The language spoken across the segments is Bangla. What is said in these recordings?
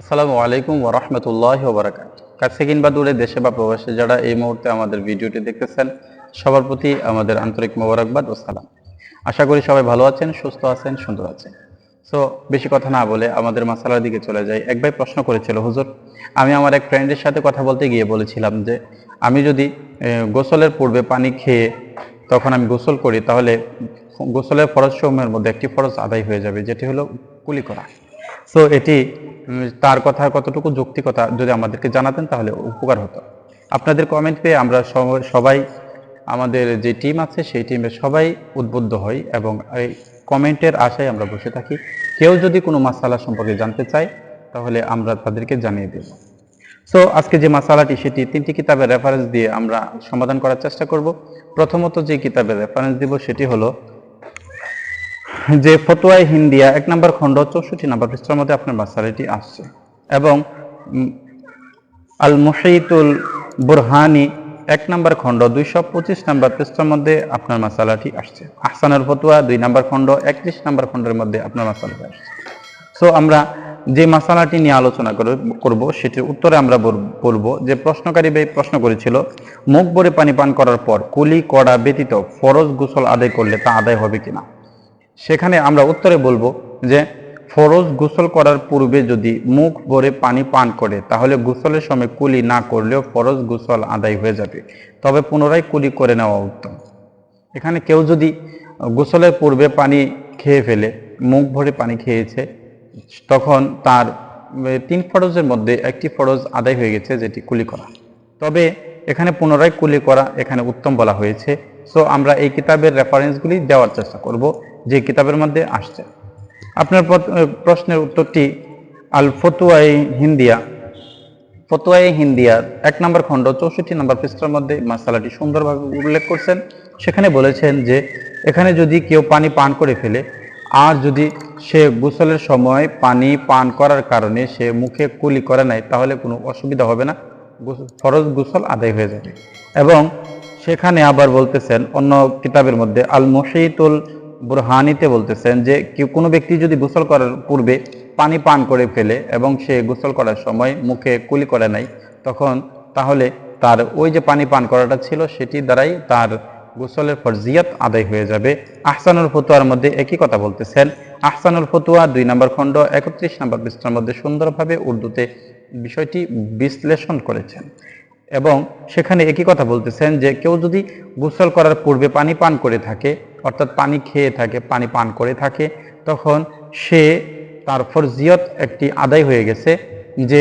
আসসালামু আলাইকুম ওরহমতুল্লাহ ওবরাকাত কাছে কিংবা দূরে দেশে বা প্রবাসে যারা এই মুহূর্তে আমাদের ভিডিওটি দেখতেছেন, সবার প্রতি আমাদের আন্তরিক মোবারকবাদ ও সালাম। আশা করি সবাই ভালো আছেন, সুস্থ আছেন, সুন্দর আছেন। সো বেশি কথা না বলে আমাদের মাসালার দিকে চলে যাই। এক ভাই প্রশ্ন করেছিল, হুজুর, আমি আমার এক ফ্রেন্ডের সাথে কথা বলতে গিয়ে বলেছিলাম যে, আমি যদি গোসলের পূর্বে পানি খেয়ে তখন আমি গোসল করি, তাহলে গোসলের ফরজ সমূহের মধ্যে একটি ফরজ আদায় হয়ে যাবে, যেটি হলো কুলি করা। সো এটি তার কথা কতটুকু যৌক্তিকতা যদি আমাদেরকে জানাতেন তাহলে উপকার হতো। আপনাদের কমেন্ট পেয়ে আমরা সব- সবাই আমাদের যে টিম আছে সেই টিমে সবাই উদ্বুদ্ধ হই এবং এই কমেন্টের আশায় আমরা বসে থাকি। কেউ যদি কোনো মাসালা সম্পর্কে জানতে চায় তাহলে আমরা তাদেরকে জানিয়ে দেব। সো আজকে যে মাসালাটি সেটি তিনটি কিতাবের রেফারেন্স দিয়ে আমরা সমাধান করার চেষ্টা করব। প্রথমত যে কিতাবের রেফারেন্স দিব সেটি হলো যে ফতোয়াই হিন্দিয়া, এক নম্বর খণ্ড, চৌষট্টি নম্বর পৃষ্ঠার মধ্যে আপনার মাসালাটি আসছে। এবং আল মুহিতুল বুরহানি, এক নম্বর খণ্ড, দুইশো পঁচিশ নম্বর পৃষ্ঠার মধ্যে আপনার মাসালাটি আসছে। আহসানুল ফতুয়া, দুই নম্বর খণ্ড, একত্রিশ নম্বর খণ্ডের মধ্যে আপনার মাসালাটি আসছে। সো আমরা যে মাসালাটি নিয়ে আলোচনা করব, সেটির উত্তরে আমরা বলব যে প্রশ্নকারী ভাই প্রশ্ন করেছিল, মুখ ভরে পানি পান করার পর কুলি, কড়া ব্যতীত ফরজ গোসল আদায় করলে তা আদায় হবে কিনা? সেখানে আমরা উত্তরে বলব যে ফরজ গোসল করার পূর্বে যদি মুখ ভরে পানি পান করে, তাহলে গোসলের সময় কুলি না করলেও ফরজ গোসল আদায় হয়ে যাবে। তবে পুনরায় কুলি করে নেওয়া উত্তম। এখানে কেউ যদি গোসলের পূর্বে পানি খেয়ে ফেলে, মুখ ভরে পানি খেয়েছে, তখন তার তিন ফরজের মধ্যে একটি ফরজ আদায় হয়ে গেছে যেটি কুলি করা। তবে এখানে পুনরায় কুলি করা এখানে উত্তম বলা হয়েছে। সো আমরা এই কিতাবের রেফারেন্সগুলি দেওয়ার চেষ্টা করব, যে কিতাবের মধ্যে আসছে। আপনার প্রশ্নের উত্তরটি আল ফতুয়াই হিন্দিয়া। ফতোয়াই হিন্দিয়ার এক নম্বর খণ্ড, চৌষট্টি নম্বর পৃষ্ঠার মধ্যে মাসালাটি সুন্দরভাবে উল্লেখ করছেন। সেখানে বলেছেন যে, এখানে যদি কেউ পানি পান করে ফেলে, আর যদি সে গোসলের সময় পানি পান করার কারণে সে মুখে কুলি করে নাই, তাহলে কোনো অসুবিধা হবে না। ফরজ গোসল আদায় হয়ে যাবে। এবং সেখানে আবার বলতেছেন, অন্য কিতাবের মধ্যে আল মশিতুল বুরহানিতে বলতেছেন যে, কেউ কোনো ব্যক্তি যদি গোসল করার পূর্বে পানি পান করে ফেলে এবং সে গোসল করার সময় মুখে কুলি করে নাই, তখন তাহলে তার ওই যে পানি পান করাটা ছিল, সেটি দ্বারাই তার গোসলের ফরজিয়াত আদায় হয়ে যাবে। আহসানুল ফতুয়ার মধ্যে একই কথা বলতেছেন, আহসানুল ফতুয়া দুই নম্বর খণ্ড, একত্রিশ নম্বর পৃষ্ঠার মধ্যে সুন্দরভাবে উর্দুতে বিষয়টি বিশ্লেষণ করেছেন। এবং সেখানে একই কথা বলতেছেন যে কেউ যদি গোসল করার পূর্বে পানি পান করে থাকে, অর্থাৎ পানি খেয়ে থাকে, পানি পান করে থাকে, তখন সে তার ফরজিয়ত একটি আদায় হয়ে গেছে যে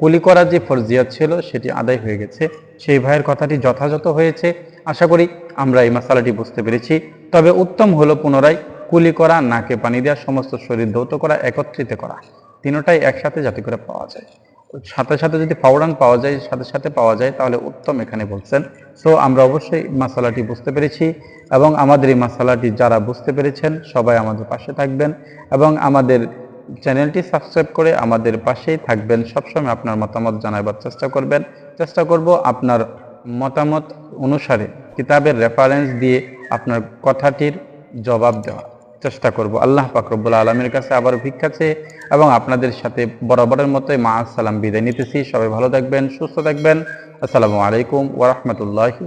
কুলি করার যে ফরজিয়ত ছিল সেটি আদায় হয়ে গেছে। সেই ভাইয়ের কথাটি যথাযথ হয়েছে। আশা করি আমরা এই মশালাটি বুঝতে পেরেছি। তবে উত্তম হলো পুনরায় কুলি করা, নাকে পানি দেওয়া, সমস্ত শরীর ধৌত করা, একত্রিত করা। তিনটাই একসাথে যাতে করে পাওয়া যায়। সাথে সাথে যদি ফাউরান পাওয়া যায়, সাথে সাথে পাওয়া যায়, তাহলে উত্তম এখানে বলছেন। সো আমরা অবশ্যই মশালাটি বুঝতে পেরেছি এবং আমাদের এই মশালাটি যারা বুঝতে পেরেছেন, সবাই আমাদের পাশে থাকবেন এবং আমাদের চ্যানেলটি সাবস্ক্রাইব করে আমাদের পাশেই থাকবেন। সবসময় আপনার মতামত জানাবার চেষ্টা করবেন। চেষ্টা করব আপনার মতামত অনুসারে কিতাবের রেফারেন্স দিয়ে আপনার কথাটির জবাব দেওয়া। চেষ্টা করব। আল্লাহ পাকরবুল আলমের কাছে আবার ভিক্ষা চেয়ে এবং আপনাদের সাথে বরাবরের মতোই মা আসসালাম বিদায় নিতেছি। সবাই ভালো থাকবেন, সুস্থ থাকবেন। আসসালামু আলাইকুম ওরহমতুল্লাহি